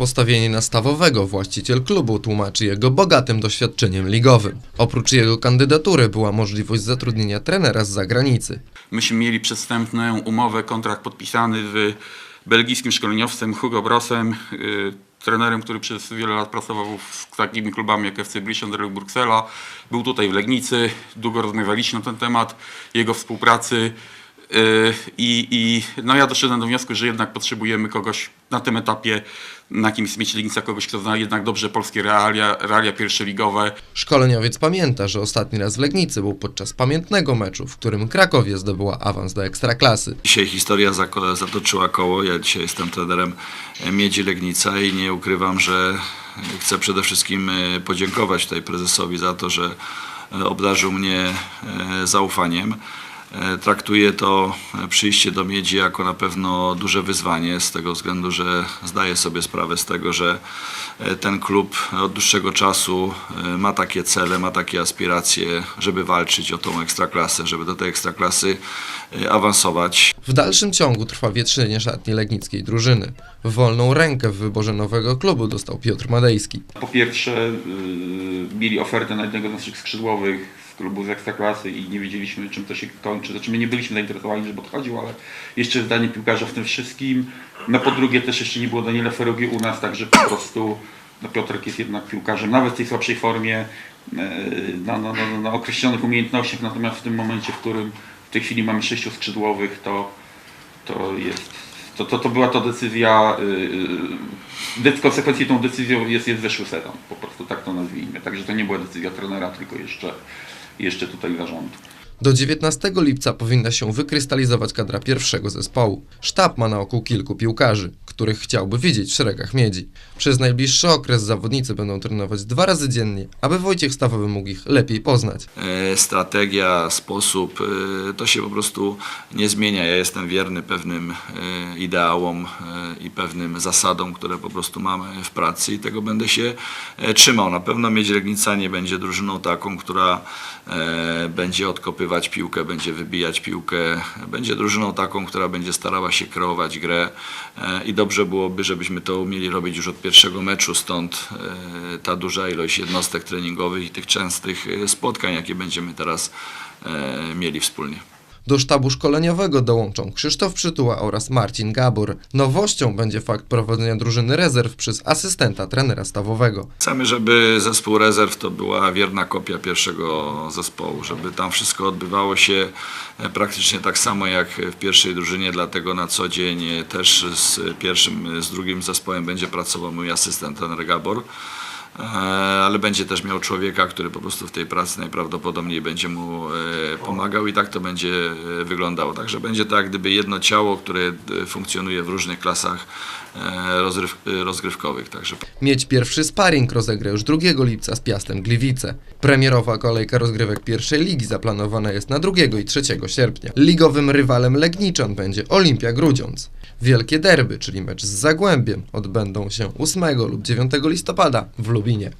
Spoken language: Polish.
Postawienie na stawowego właściciel klubu tłumaczy jego bogatym doświadczeniem ligowym. Oprócz jego kandydatury była możliwość zatrudnienia trenera z zagranicy. Myśmy mieli przedstępną umowę, kontrakt podpisany z belgijskim szkoleniowcem Hugo Brosem, y, trenerem, który przez wiele lat pracował z takimi klubami jak FC Grishenberg Bruksela. Był tutaj w Legnicy, długo rozmawialiśmy na ten temat jego współpracy. Y, I, I no ja doszedłem do wniosku, że jednak potrzebujemy kogoś na tym etapie, na kimś mieć Legnica, kogoś, kto zna jednak dobrze polskie realia, realia pierwszoligowe. Szkoleniowiec pamięta, że ostatni raz w Legnicy był podczas pamiętnego meczu, w którym Krakowie zdobyła awans do Ekstraklasy. Dzisiaj historia zatoczyła koło. Ja dzisiaj jestem trenerem Miedzi Legnica i nie ukrywam, że chcę przede wszystkim e, podziękować tutaj prezesowi za to, że e, obdarzył mnie e, zaufaniem. E, Traktuję to e, przyjście do Miedzi jako na pewno duże wyzwanie z tego względu, że zdaję sobie sprawę z tego, że e, ten klub od dłuższego czasu ma takie cele, ma takie aspiracje, żeby walczyć o tą ekstraklasę, żeby do tej ekstraklasy awansować. W dalszym ciągu trwa wietrzenie szatni legnickiej drużyny. Wolną rękę w wyborze nowego klubu dostał Piotr Madejski. Po pierwsze, yy, mieli ofertę na jednego z naszych skrzydłowych z klubu z Ekstraklasy i nie wiedzieliśmy, czym to się kończy. Znaczy, my nie byliśmy zainteresowani, żeby odchodził, ale jeszcze zdanie piłkarza w tym wszystkim. No po drugie, też jeszcze nie było Daniela Ferogi u nas, także po prostu no, Piotrek jest jednak piłkarzem, nawet w tej słabszej formie, yy, na, na, na, na określonych umiejętnościach, natomiast w tym momencie, w którym w tej chwili mamy sześciu skrzydłowych, to, to jest to, to, to była to decyzja, yy, w konsekwencji tą decyzją jest, jest zeszły sezon, po prostu tak to nazwijmy. Także to nie była decyzja trenera, tylko jeszcze, jeszcze tutaj zarządu. Do 19 lipca powinna się wykrystalizować kadra pierwszego zespołu. Sztab ma na oku kilku piłkarzy, których chciałby widzieć w szeregach miedzi. Przez najbliższy okres zawodnicy będą trenować dwa razy dziennie, aby Wojciech Stawowy mógł ich lepiej poznać. E, strategia, sposób, e, to się po prostu nie zmienia. Ja jestem wierny pewnym e, ideałom i pewnym zasadom, które po prostu mamy w pracy i tego będę się trzymał. Na pewno Miedź Legnica nie będzie drużyną taką, która będzie odkopywać piłkę, będzie wybijać piłkę, będzie drużyną taką, która będzie starała się kreować grę i dobrze byłoby, żebyśmy to umieli robić już od pierwszego meczu, stąd e, ta duża ilość jednostek treningowych i tych częstych e, spotkań, jakie będziemy teraz e, mieli wspólnie. Do sztabu szkoleniowego dołączą Krzysztof Przytuła oraz Marcin Gabor. Nowością będzie fakt prowadzenia drużyny rezerw przez asystenta trenera stawowego. Chcemy, żeby zespół rezerw to była wierna kopia pierwszego zespołu, żeby tam wszystko odbywało się e, praktycznie tak samo jak w pierwszej drużynie, dlatego na co dzień e, też z pierwszym, z drugim zespołem będzie pracował mój asystent, trener Gabor. E, ale będzie też miał człowieka, który po prostu w tej pracy najprawdopodobniej będzie mu pomagał i tak to będzie e, wyglądało. Także będzie to jak gdyby jedno ciało, które e, funkcjonuje w różnych klasach e, rozryw, rozgrywkowych. Także Mieć pierwszy sparring rozegra już 2 lipca z Piastem Gliwice. Premierowa kolejka rozgrywek pierwszej ligi zaplanowana jest na 2 i 3 sierpnia. Ligowym rywalem Legniczan będzie Olimpia Grudziądz. Wielkie derby, czyli mecz z Zagłębiem, odbędą się 8 lub 9 listopada w Lubinie.